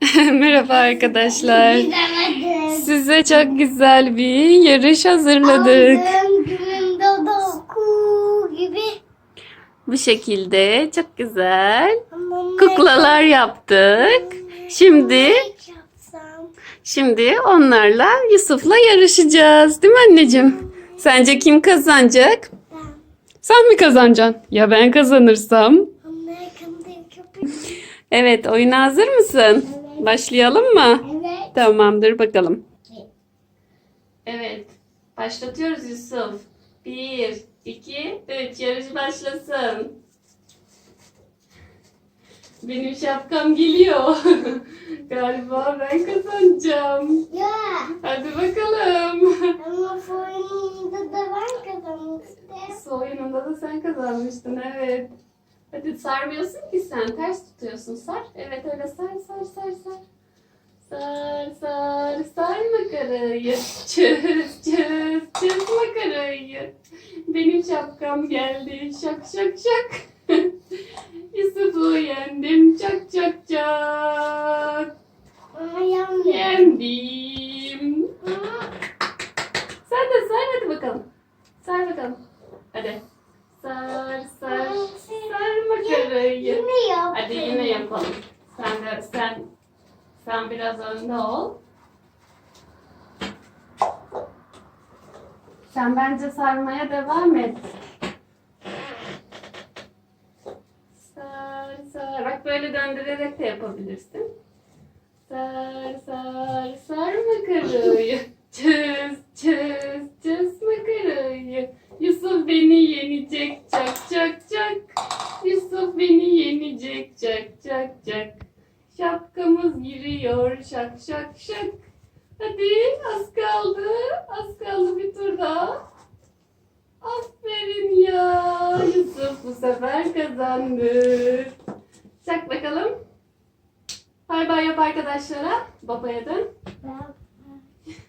Merhaba arkadaşlar. Size çok güzel bir yarış hazırladık. Gibi. Bu şekilde çok güzel kuklalar yaptık. Şimdi şimdi onlarla Yusuf'la yarışacağız. Değil mi anneciğim? Sence kim kazanacak? Sen mi kazanacaksın? Ya ben kazanırsam? Evet, oyuna hazır mısın? Evet. Başlayalım mı? Evet. Tamamdır bakalım. Evet. Başlatıyoruz Yusuf. Bir, iki, üç. Yarış başlasın. Benim şapkam geliyor. Galiba ben kazanacağım. Ya Hadi bakalım. ama oyununda da ben kazanmak isterim. Su oyununda da sen kazanmıştın evet. Hadi sarmıyorsun ki sen. Ters tutuyorsun. Sar. Evet öyle sar sar sar sar. Sar sar sar makarayı. Çöz çöz çöz makarayı. Benim şapkam geldi. Şak şak şak. Yusuf'u yendim. Çak çak çak. Ama yanmıyor. Yendim. Sen de sar hadi bakalım. Sar bakalım. Hadi. Sar sar makarayı. Yine yaptım. Hadi yine yapalım. Sen de sen sen biraz önde ol. Sen bence sarmaya devam et. Sar sar. Bak böyle döndürerek de yapabilirsin. Sar sar sar makarayı. Çöz çöz çöz makarayı. Yusuf beni yenecek çak çak çak. Yusuf beni yenecek çak çak çak. Şapkamız giriyor şak şak şak. Hadi az kaldı. Az kaldı bir tur daha. Aferin ya. Yusuf bu sefer kazandı. Çak bakalım. Bay bay yap arkadaşlara. Babaya dön.